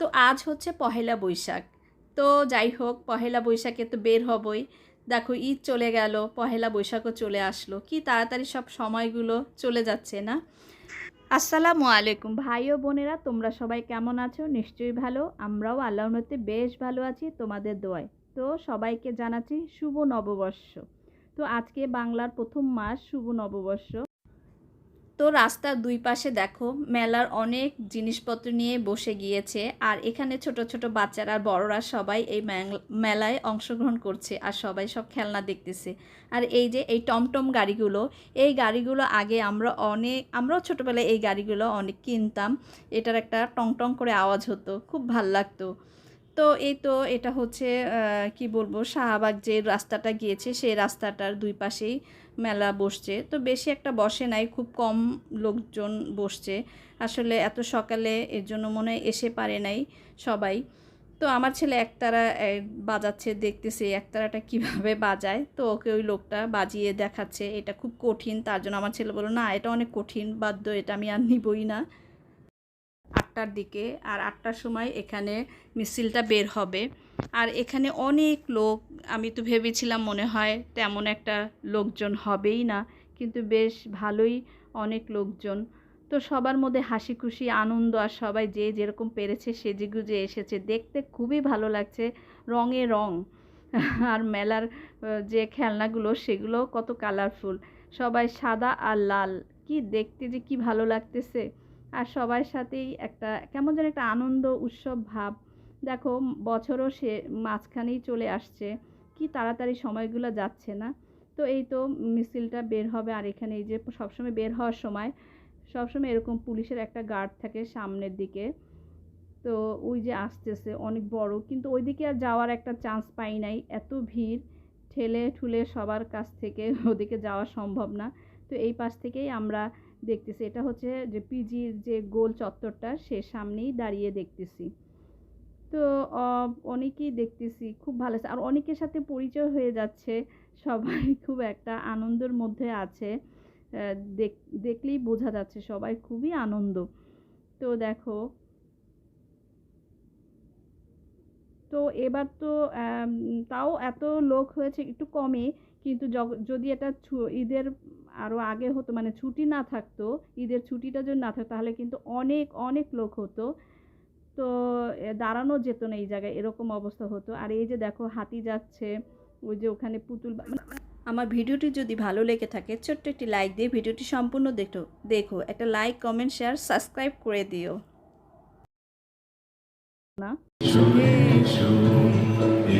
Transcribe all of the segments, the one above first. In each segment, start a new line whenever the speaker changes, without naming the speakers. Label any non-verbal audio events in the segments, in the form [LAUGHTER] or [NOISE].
তো আজ হচ্ছে পহেলা বৈশাখ। তো যাই হোক, পহেলা বৈশাখে তো বের হবই। দেখো, ঈদ চলে গেল, পহেলা বৈশাখও চলে আসলো। কি তাড়াতাড়ি সব সময়গুলো চলে যাচ্ছে না? আসসালামু আলাইকুম। ভাই ও বোনেরা, তোমরা সবাই কেমন আছো? নিশ্চয়ই ভালো। আমরাও আল্লাহর মধ্যে বেশ ভালো আছি, তোমাদের দোয়ায়। তো সবাইকে জানাচ্ছি শুভ নববর্ষ। তো আজকে বাংলার প্রথম মাস শুভ নববর্ষ। তো রাস্তার দুই পাশে দেখো, মেলার অনেক জিনিসপত্র নিয়ে বসে গিয়েছে। আর এখানে ছোট ছোট বাচ্চারা, বড়রা সবাই এই মেলায় অংশগ্রহণ করছে আর সবাই সব খেলনা দেখতেছে। আর এই যে এই টমটম গাড়িগুলো, এই গাড়িগুলো আগে আমরা অনেক, আমরাও ছোটোবেলায় এই গাড়িগুলো অনেক কিনতাম। এটার একটা টং টং করে আওয়াজ হতো, খুব ভালো লাগতো। তো এই তো এটা হচ্ছে কি বলব, শাহবাগ যে রাস্তাটা গিয়েছে, সেই রাস্তাটার দুই পাশেই মেলা বসছে। তো বেশি একটা বসে নাই, খুব কম লোকজন বসছে। আসলে এত সকালে এর জন্য মনে হয় এসে পারে নাই সবাই। তো আমার ছেলে একতারা বাজাচ্ছে, দেখতেছে একতারাটা কীভাবে বাজায়। তো ওকে ওই লোকটা বাজিয়ে দেখাচ্ছে, এটা খুব কঠিন। তার জন্য আমার ছেলে বলল, না, এটা অনেক কঠিন বাদ্য এটা আমি আর নিবই না। আটটার দিকে আর আটটার সময় এখানে মিছিলটা বের হবে। আর এখানে অনেক লোক, আমি তো ভেবেছিলাম মনে হয় তেমন একটা লোকজন হবেই না, কিন্তু বেশ ভালোই অনেক লোকজন। তো সবার মধ্যে হাসি খুশি, আনন্দ আর সবাই যে যেরকম পেরেছে সেজে গুজে এসেছে। দেখতে খুবই ভালো লাগছে, রঙে রং। আর মেলার যে খেলনাগুলো সেগুলো কত কালারফুল সবাই সাদা আর লাল। কি দেখতে যে কি ভালো লাগতেছে। আর সবার সাথেই একটা, কেমন যেন একটা আনন্দ, উৎসব, ভাব। দেখো, বছরও সে, মাঝখানেই চলে আসছে। কি তাড়াতাড়ি সময়গুলো যাচ্ছে না? তো এই তো মিছিলটা বের হবে, আর এখানে এই যে সবসময় বের হওয়ার সময়, সবসময় এরকম পুলিশের একটা গার্ড থাকে সামনের দিকে। তো ওই যে আসতেছে, অনেক বড়। কিন্তু ওইদিকে আর যাওয়ার একটা চান্স পাই নাই। এত ভিড়, ঠেলে ঠুলে সবার কাছ থেকে ওদিকে যাওয়া সম্ভব না। তো এই পাশ থেকেই আমরা দেখতেছি। এটা হচ্ছে যে পিজির যে গোল চত্বরটা, সে সামনেই দাঁড়িয়ে দেখতেছি। তো অনেকেই দেখতেছি, খুব ভালো আর অনেকের সাথে পরিচয় হয়ে যাচ্ছে, সবাই [LAUGHS] খুব একটা আনন্দের মধ্যে আছে। দেখ- দেখলেই বোঝা যাচ্ছে সবাই খুবই আনন্দ। তো দেখো তো এবার তো তাও এত লোক হয়েছে একটু কমই কিন্তু যদি এটা ছু- ঈদের আরও আগে হতো মানে ছুটি না থাকতো ঈদের ছুটিটা যদি না থাকতো তাহলে কিন্তু অনেক অনেক লোক হতো। তো দাঁড়ানো যেত না এই জায়গায় এরকম অবস্থা হতো। আর এই যে দেখো হাতি যাচ্ছে ওই যে ওখানে পুতুল আমার ভিডিওটি যদি ভালো লেগে থাকে ছোট্ট একটি লাইক দিয়ে ভিডিওটি সম্পূর্ণ দেখো দেখো। একটা লাইক কমেন্ট শেয়ার সাবস্ক্রাইব করে দিও। না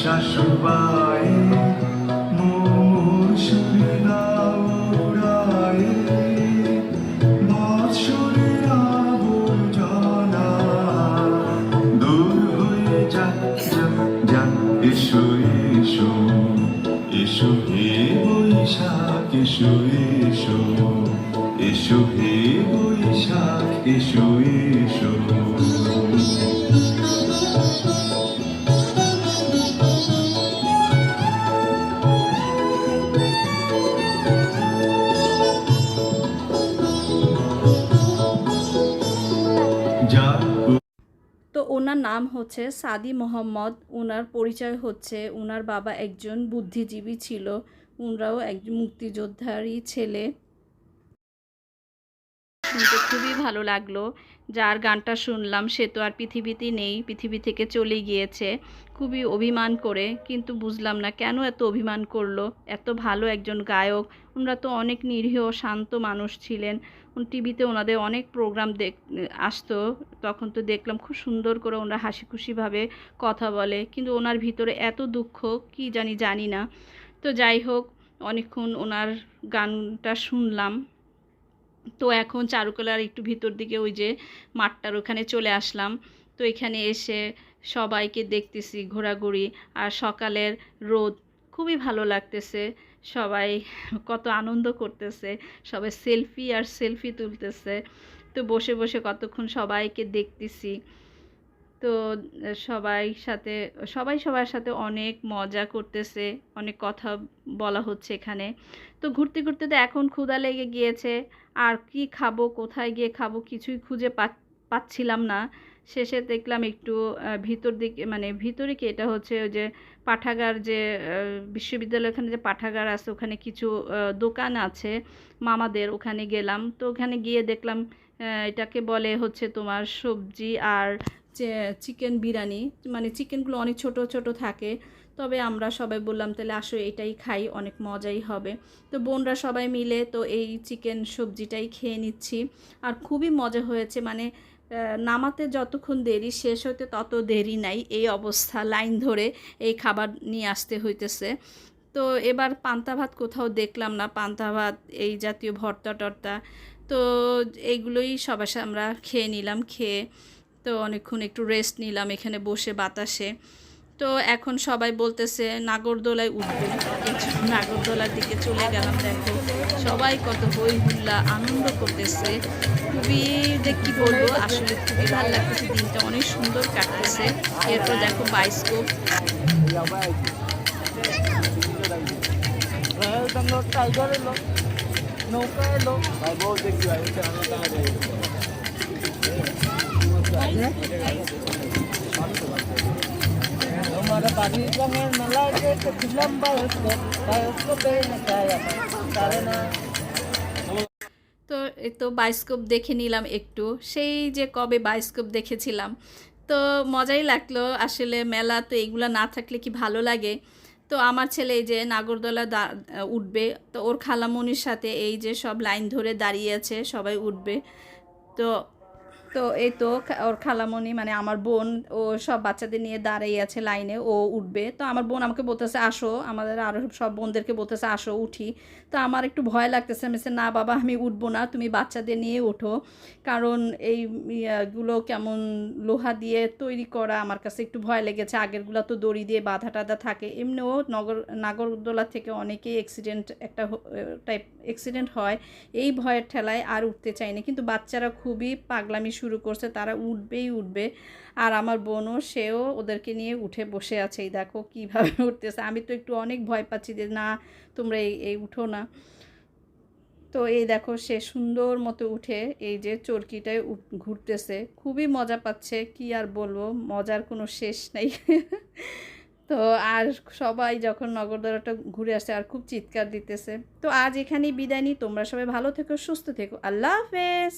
শাশুবাই মুসুরি দাউরাই বৎসরের আবর্জনা দূর হয়ে যাক যাক যাক, এসো এসো এসো হে বৈশাখ, এসো এসো এসো হে বৈশাখ এসো।
ওনার নাম হচ্ছে সাদি মোহাম্মদ ওনার পরিচয় হচ্ছে ওনার বাবা একজন বুদ্ধিজীবী ছিল ওনারাও একজন মুক্তিযোদ্ধারই ছেলে। খুবই ভালো লাগল। যার গানটা শুনলাম, সে তো আর পৃথিবীতে নেই, পৃথিবী থেকে চলে গিয়েছে। খুবই অভিমান করে, কিন্তু বুঝলাম না কেন এত অভিমান করল। এত ভালো একজন গায়ক ওনারা তো অনেক নিরীহ শান্ত মানুষ ছিলেন। টিভিতে ওনাদের অনেক প্রোগ্রাম দেখ, আসতো, তখন তো দেখলাম খুব সুন্দর করে ওনারা হাসি খুশিভাবে কথা বলে, কিন্তু ওনার ভিতরে এত দুঃখ, কি জানি জানি না। তো যাই হোক, অনেকক্ষণ ওনার গানটা শুনলাম। তো এখন চারুকলার একটু ভিতর দিকে ওই যে মাঠটার ওখানে চলে আসলাম। তো এখানে এসে সবাইকে দেখতেছি ঘোরাঘুরি আর সকালের রোদ খুবই ভালো লাগতেছে। সবাই কত আনন্দ করতেছে, সবাই সেলফি আর সেলফি তুলতেছে। তো বসে বসে কতক্ষণ সবাইকে দেখতেছি। তো সবাই সাথে, সবাই সবার সাথে অনেক মজা করতেছে, অনেক কথা বলা হচ্ছে এখানে। তো ঘুরতে ঘুরতে তো এখন ক্ষুধা লেগে গিয়েছে, আর কি খাব, কোথায় গিয়ে খাব কিছুই খুঁজে পাচ্ছিলাম না। শেষে দেখলাম একটু ভিতর দিকে মানে ভিতরে কি এটা হচ্ছে ওই যে পাঠাগার যে বিশ্ববিদ্যালয় ওখানে যে পাঠাগার আছে, ওখানে কিছু দোকান আছে মামাদের, ওখানে গেলাম। তো ওখানে গিয়ে দেখলাম এটাকে বলে হচ্ছে তোমার সবজি আর চিকেন বিরিয়ানি মানে চিকেনগুলো অনেক ছোট ছোট থাকে। তবে আমরা সবাই বললাম, তাহলে আসো, এটাই খাই, অনেক মজাই হবে। তো বোনরা সবাই মিলে তো এই চিকেন সবজিটাই খেয়ে নিচ্ছি। আর খুবই মজা হয়েছে মানে নামাতে যতক্ষণ দেরি, শেষ হতে তত দেরি নাই এই অবস্থা, লাইন ধরে এই খাবার নিয়ে আসতে হইতেছে। তো এবার পান্তা ভাত কোথাও দেখলাম না, পান্তা ভাত, এই জাতীয় ভর্তা টর্তা। তো এইগুলোই সবার আমরা খেয়ে নিলাম, খেয়ে তো অনেকক্ষণ একটু রেস্ট নিলাম এখানে বসে বাতাসে। তো এখন সবাই বলতেছে নাগরদোলায় উঠবে। নাগরদোলার দিকে চলে গেলাম দেখো। সবাই কত হই হুল্লা আনন্দ করতেছে। খুবই যে কী বলব আসলে খুবই ভালো লাগতেছে দিনটা অনেক সুন্দর কাটতেছে। এরপর দেখো বাইস্কোপ।
টাইগার এলো নৌকা এলো। ভাই বউ দেখছি ভাই ওটা আমরা টাকা দেয় हमारा বাগিচাঙের মেলায় দেখেছিলাম বায়োস্কোপ বায়োস্কোপে তারে না
তো এই তো বায়োস্কোপ দেখে নিলাম একটু সেই যে কবে বায়োস্কোপ দেখেছিলাম তো মজাই লাগলো আসলে মেলা তো এইগুলো না থাকলে কি ভালো লাগে তো আমার ছেলে এই যে নাগরদোলা দা উঠবে তো ওর খালামনির সাথে এই যে সব লাইন ধরে দাঁড়িয়ে আছে সবাই উঠবে তো তো এই তো ওর খালামণি মানে আমার বোন, ও সব বাচ্চাদের নিয়ে দাঁড়িয়ে আছে লাইনে, ও উঠবে। তো আমার বোন আমাকে বলতেছে, আসো। আমাদের আরও সব বোনদেরকে বলতেছে, আসো, উঠি। তো আমার একটু ভয় লাগতেছে, আমি না বাবা, আমি উঠবো না, তুমি বাচ্চাদের নিয়ে ওঠো। কারণ এই ইয়েগুলো কেমন লোহা দিয়ে তৈরি করা আমার কাছে একটু ভয় লেগেছে। আগেরগুলো তো দড়ি দিয়ে বাধা টাধা থাকে। এমনিও নগর, নাগরদোলা থেকে অনেকেই অ্যাক্সিডেন্ট একটা টাইপ অ্যাক্সিডেন্ট হয়। এই ভয়ের ঠেলায় আর উঠতে চায়নি কিন্তু বাচ্চারা খুবই পাগলামি শুরু করছে, তারা উঠবেই উঠবে। আর আমার বোনও, সেও ওদেরকে নিয়ে উঠে বসে আছে। এই দেখো কীভাবে [LAUGHS] উঠতেছে। আমি তো একটু অনেক ভয় পাচ্ছি যে, না, তোমরা এই এই উঠো না। তো এই দেখো, সে সুন্দর মতো উঠে এই যে চরকিটায় ঘুরতেছে। খুবই মজা পাচ্ছে, কি আর বলব, মজার কোনো শেষ নেই। [LAUGHS] তো আর সবাই যখন নগরদোলাটা ঘুরে আসছে আর খুব চিৎকার দিতেছে। তো আজ এখানেই বিদায় নিই। তোমরা সবাই ভালো থেকো, সুস্থ থেকো। আল্লাহ হাফেজ!